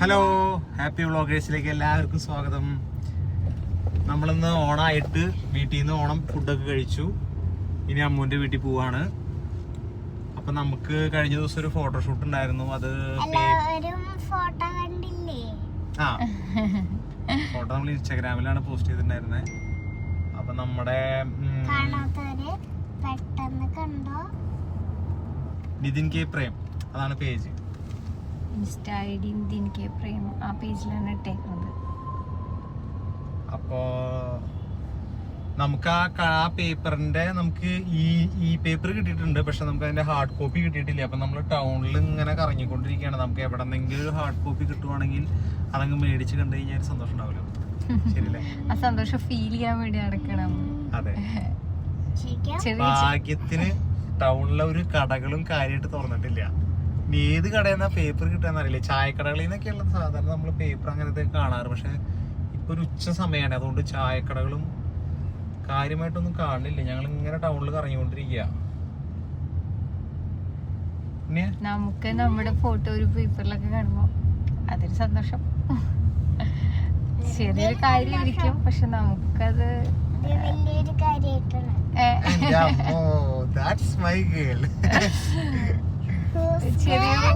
Hello happy വ്ളോഗേഴ്സിലേക്ക് എല്ലാവർക്കും സ്വാഗതം. നമ്മളിന്ന് ഓണായിട്ട് വീട്ടിൽ നിന്ന് ഓണം ഫുഡൊക്കെ കഴിച്ചു. ഇനി അമ്മൂന്റെ വീട്ടിൽ പോവാണ്. അപ്പം നമുക്ക് കഴിഞ്ഞ ദിവസം ഒരു ഫോട്ടോഷൂട്ട് ഉണ്ടായിരുന്നു. അത് ആ. ഫോട്ടോ നമ്മൾ ഇൻസ്റ്റാഗ്രാമിലാണ് പോസ്റ്റ് ചെയ്തിട്ടുണ്ടായിരുന്നത് അപ്പം നമ്മുടെ നിതിൻ കെ പ്രേം. അതാണ് page insta I D Indian K Prem ആ പേജിലാണ് ഇട്ടേക്കുന്നത് അപ്പോ നമുക്ക് ആ ആ പേപ്പറിന്റെ നമുക്ക് ഈ ഈ പേപ്പർ കിട്ടിയിട്ടുണ്ട് പക്ഷെ നമുക്ക് അതിന്റെ ഹാർഡ് കോപ്പി കിട്ടിയിട്ടില്ല. അപ്പൊ നമ്മൾ ടൗണിൽ ഇങ്ങനെ കറങ്ങിക്കൊണ്ടിരിക്കുകയാണ്. നമുക്ക് എവിടെ ഒരു ഹാർഡ് കോപ്പി കിട്ടുവാണെങ്കിൽ അതങ്ങ് മേടിച്ച് കണ്ടു കഴിഞ്ഞാൽ സന്തോഷം ഉണ്ടാവില്ല ശരിയല്ലേ? ആ സന്തോഷം ഫീൽ ചെയ്യാൻ വേണ്ടി നടക്കണം അതെ. ഭാഗ്യത്തിന് ടൗണിലെ ഒരു കടകളും കാര്യമായിട്ട് തുറന്നിട്ടില്ല. ഇനി ഏത് കടയിൽ നിന്നാ പേപ്പർ കിട്ടാന്ന് അറിയില്ല ചായക്കടകളിൽ നിന്നൊക്കെയുള്ള സാധാരണ നമ്മൾ പേപ്പർ അങ്ങനത്തെ കാണാറ്. പക്ഷെ ഇപ്പൊ ഒരു ഉച്ച സമയമാണ് അതുകൊണ്ട് ചായക്കടകളും കാര്യമായിട്ടൊന്നും കാണില്ല ഞങ്ങൾ ഇങ്ങനെ ടൗണിൽ കറങ്ങിക്കൊണ്ടിരിക്കുക നമുക്ക് നമ്മുടെ ഫോട്ടോ ഒരു പേപ്പറിലൊക്കെ കാണുമ്പോ അതൊരു സന്തോഷം. ചെറിയൊരു കാര്യമായിരിക്കും പക്ഷെ നമുക്കത് വലിയൊരു കാര്യമായിട്ടാണ് ഏ, എന്റെ അമ്മോ, ചെറിയൊരു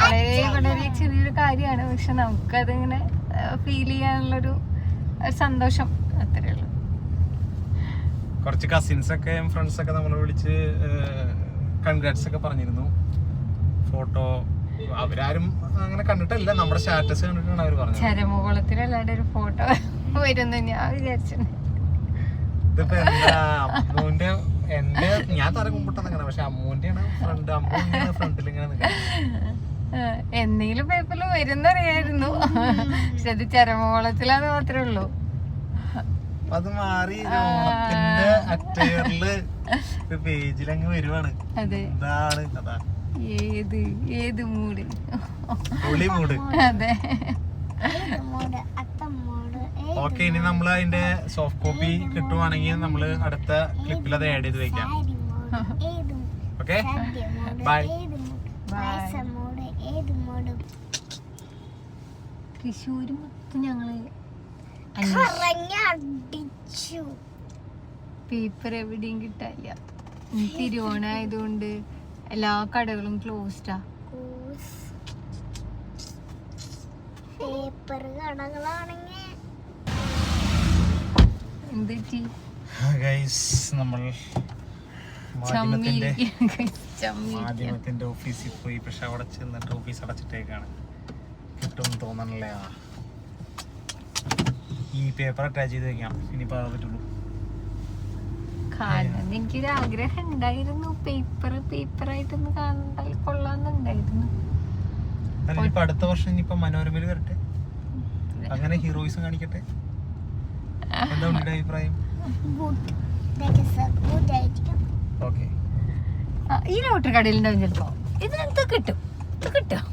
വളരെ വളരെ ചെറിയൊരു കാര്യമാണ്. പക്ഷെ നമുക്കതിങ്ങനെ ഫീൽ ചെയ്യാനുള്ളൊരു സന്തോഷം അത്രേ ഉള്ളൂ. കുറച്ച് കസിൻസ് ഒക്കെ ഫ്രണ്ട്സ് ഒക്കെ നമ്മളെ വിളിച്ച് കൺഗ്രാറ്റ്സ് ഒക്കെ പറഞ്ഞിരുന്നു. ഫോട്ടോ അവരാരും അങ്ങനെ കണ്ടിട്ടില്ല. നമ്മുടെ സ്റ്റാറ്റസ് കണ്ടിട്ടാണ് അവർ പറഞ്ഞത്. ചരമകുളത്തിലല്ലാണ്ട് ഒരു ഫോട്ടോ വരുന്നു ഞാൻ വിചാരിച്ചിട്ടുണ്ട് ഇതിപ്പോ എന്താ അമ്മൂന്റെ എന്റെ ഞാൻ തല കുമ്പിട്ട് നിൽക്കണം പക്ഷെ അമ്മൂന്റെയാണ് ഫ്രണ്ട് അമ്മൂന്റെ ഫ്രണ്ടിൽ ഇങ്ങനെ എന്തെങ്കിലും പേപ്പറിൽ വരുന്നറിയായിരുന്നു. പക്ഷെ അത് ചരമകുളത്തിലാന്ന് മാത്രമേ ഉള്ളൂ. അത് മാറി അറ്റയറിൽ പേജിൽ അങ്ങ് വരുവാണ്. അതെ. എന്താണ് കഥ? ഏത് ഏത് മൂഡ് അതെ. ഓക്കെ ഇനി നമ്മൾ അതിന്റെ സോഫ്റ്റ് കോപ്പി കിട്ടുവാണെങ്കിൽ നമ്മൾ അടുത്ത ക്ലിപ്പിൽ അത് ആഡ് ചെയ്ത് വെക്കാം. ഓക്കെ ബൈ മൊത്തം ഞങ്ങൾ കറങ്ങടിച്ചു പേപ്പർ എവിടെയും കിട്ടാനില്ല. തിരുവോണ ആയതുകൊണ്ട് എല്ലാ കടകളും ക്ലോസ്ഡാ പേപ്പർ കടകളാണെങ്കിൽ നമ്മൾ മാധ്യമത്തിന്റെ മാധ്യമത്തിന്റെ ഓഫീസിൽ പോയി. പക്ഷെ അവിടെ ചെന്നിട്ട് ഓഫീസ് അടച്ചിട്ടേക്കാണ്. കിട്ടും തോന്നണല്ലേ. ഈ പേപ്പർ അറ്റാച്ച് ചെയ്ത് വെക്കാം. ഇനിയിപ്പോ അത് പറ്റുള്ളൂ. കാണണം എനിക്കൊരു ആഗ്രഹം ഉണ്ടായിരുന്നു പേപ്പർ പേപ്പർ ആയിട്ടൊന്ന് കണ്ടാൽ കൊള്ളാന്നുണ്ടായിരുന്നു അടുത്ത വർഷം ഇനിയിപ്പോ മനോരമയിൽ വരട്ടെ? അങ്ങനെ ഹീറോയിസം കാണിക്കട്ടെ? എന്താ ഉണ്ണിയുടെ അഭിപ്രായം? ഓക്കെ ഈ ലോട്ടറി കടയിൽ ഉണ്ടാവും ചിലപ്പോ. ഇതിനെന്ത് കിട്ടും. ഇത് കിട്ടും.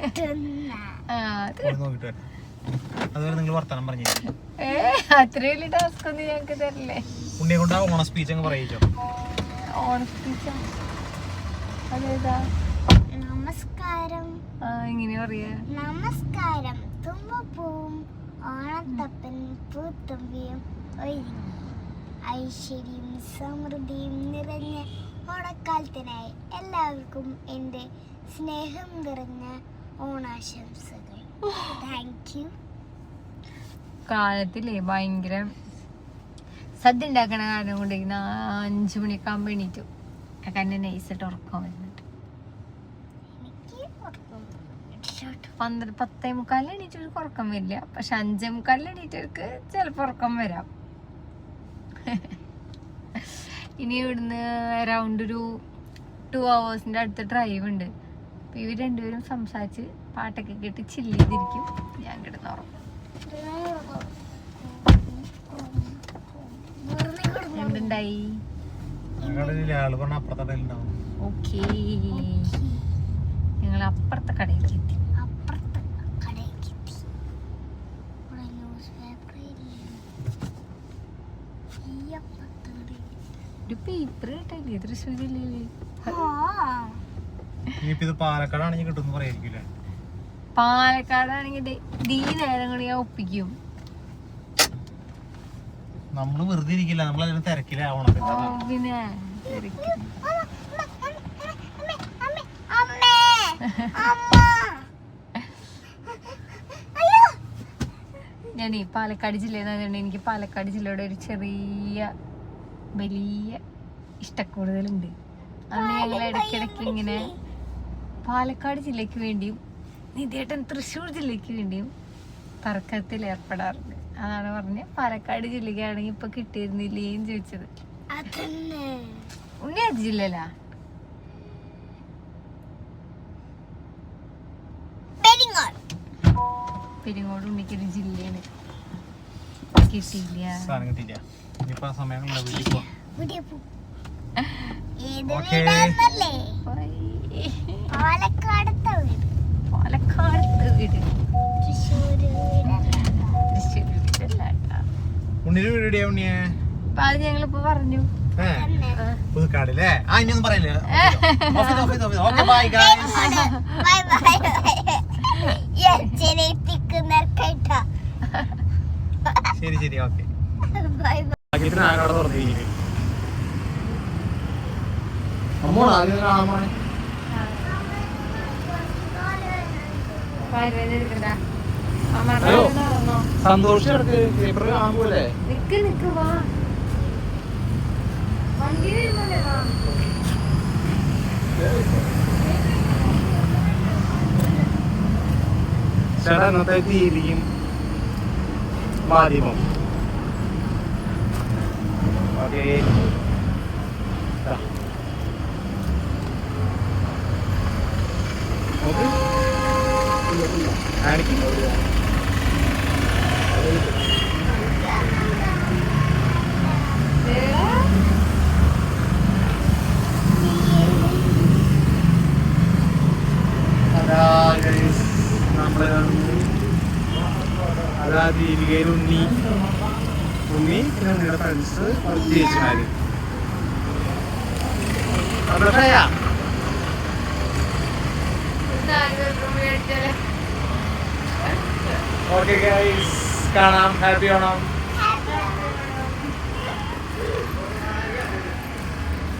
കിട്ടുന്ന ആ, അത് നോക്കിട്ട് അതുവരെ നിങ്ങൾ വർത്തമാനം പറഞ്ഞിരിക്കും ഏ അത്രയും വലിയ ടാസ്ക് ഒന്നും ഞങ്ങക്ക് തരില്ലേ? ഉണ്ണിയെ കൊണ്ട് ഓണ സ്പീച്ച് അങ്ങ് പറയിച്ചോ അതേതാ നമസ്കാരം. ആ ഇങ്ങനെ പറയാ? നമസ്കാരം. തുമ്പപ്പൂവും ഓണത്തപ്പൻ പൂത്തുമ്പിയും ഒരുങ്ങി. ഐശ്വര്യം സമൃദ്ധിയും നിറഞ്ഞ ഓണക്കാലത്തിനായി എല്ലാവർക്കും എന്റെ സ്നേഹം നിറഞ്ഞ ഓണാശംസകൾ. താങ്ക് യു കാലത്തില്ലേ ഭയങ്കര സദ്യ ഉണ്ടാക്കണ കാരണം കൊണ്ട് ഇന്ന് അഞ്ചു മണിയൊക്കെ ആകുമ്പോൾ എണീറ്റു. കന്നെ നൈസായിട്ട് ഉറക്കം വരുന്നുണ്ട് എനിക്ക് ഉറക്കം വന്നു. പന്ത്രണ്ട് പത്തേ മുക്കാലിൽ എണീറ്റവർക്ക് ഉറക്കം വരില്ല. പക്ഷെ അഞ്ചേ മുക്കാലിൽ എണീറ്റവർക്ക് ചിലപ്പോൾ ഉറക്കം വരാം. ഇനി ഇവിടുന്ന് അറൗണ്ട് ഒരു ടു അവേഴ്സിന്റെ അടുത്ത് ഡ്രൈവ് ഉണ്ട്. അപ്പോൾ ഇവർ രണ്ടുപേരും സംസാരിച്ച് പാട്ടൊക്കെ കേട്ട് ചില്ല് ചെയ്തിരിക്കും. ഞാൻ കിടന്ന് ഉറങ്ങും. എന്തുണ്ടായി? ഓക്കേ ഞങ്ങൾ അപ്പുറത്തെ കടയിലേക്ക് എത്തി അപ്പുറത്തെ കടയിലേക്ക് എത്തി ഇവിടെ ന്യൂസ് പേപ്പർ ഇല്ല ഈ അപ്പുറത്തെ കടയിൽ ഒരു പേപ്പർ കിട്ടില്ലേ തൃശ്ശൂരില്ലേ ആ. ഇനിയിപ്പോ ഇത് പാലക്കാടാണെങ്കിൽ കിട്ടുമെന്ന് പറയായിരിക്കില്ലേ പാലക്കാടാണെങ്കിൽ നേരം ഞാൻ ഒപ്പിക്കും. നമ്മൾ വെറുതെ ഇരിക്കില്ല. നമ്മളതിന് തിരക്കിലാവണം ഓ, പിന്നെ ഞാനേ അമ്മേ അമ്മ അയ്യോ ഞാൻ ഈ പാലക്കാട് ജില്ലയിൽ നിന്ന് എനിക്ക് പാലക്കാട് ജില്ലയുടെ ഒരു ചെറിയ വലിയ ഇഷ്ടക്കൂടുതലുണ്ട്. അന്ന് ഞങ്ങൾ ഇടയ്ക്കിടയ്ക്ക് ഇങ്ങനെ പാലക്കാട് ജില്ലയ്ക്ക് വേണ്ടിയും നിധിയേട്ടൻ തൃശ്ശൂർ ജില്ലയ്ക്ക് വേണ്ടിയും തർക്കത്തിൽ ഏർപ്പെടാറുണ്ട്. അതാണ് പറഞ്ഞ് പാലക്കാട് ജില്ലയ്ക്കാണെങ്കിൽ ഇപ്പൊ കിട്ടിയിരുന്നില്ലേന്ന് ചോദിച്ചത്. ഉണ്ണി അത് പെരിങ്ങോൾ പെരിങ്ങോട് ഉണ്ണിക്കൊരു ജില്ലയാണ്. സാധനം കിട്ടിയില്ല. ഇനിയിപ്പോ ആ സമയങ്ങളില്ല വീട്ടിൽ പോവാം ഇവിടെ പോ. ഏത് ഓക്കേ. വീടാന്നല്ലേ? പോയി. പാലക്കാടത്തെ വീട്. പാലക്കാടത്തെ വീട്. ഉണ്ണിയുടെ എവിടെയാ ഉണ്ണിയെ? അത് ഞങ്ങളിപ്പോ പറഞ്ഞു. പുതുക്കാടല്ലേ ആ പറയില്ല? Okay bye guys bye bye അമ്മോടാ ആദ്യം കാണാൻ പോണേ ഹലോ. സന്തോഷം എടുക്ക്. പേപ്പർ കാണാൻ പോലെ നിക്ക് നിക്ക് വാ. വണ്ടി വാ. ചേട്ടാ ഇന്നത്തെ തീയതിയും മാധ്യമം ഓക്കെ അതാ guys, നമ്മൾ അതാ ദീപികയിൽ ഉണ്ണി. ഉണ്ണി പിന്നെ ഉണ്ണിയുടെ ഫ്രണ്ട്സ് കുറച്ച് ചേച്ചിമാര് ഓക്കെ ഗൈസ് കാണാം. ഹാപ്പി ഓണം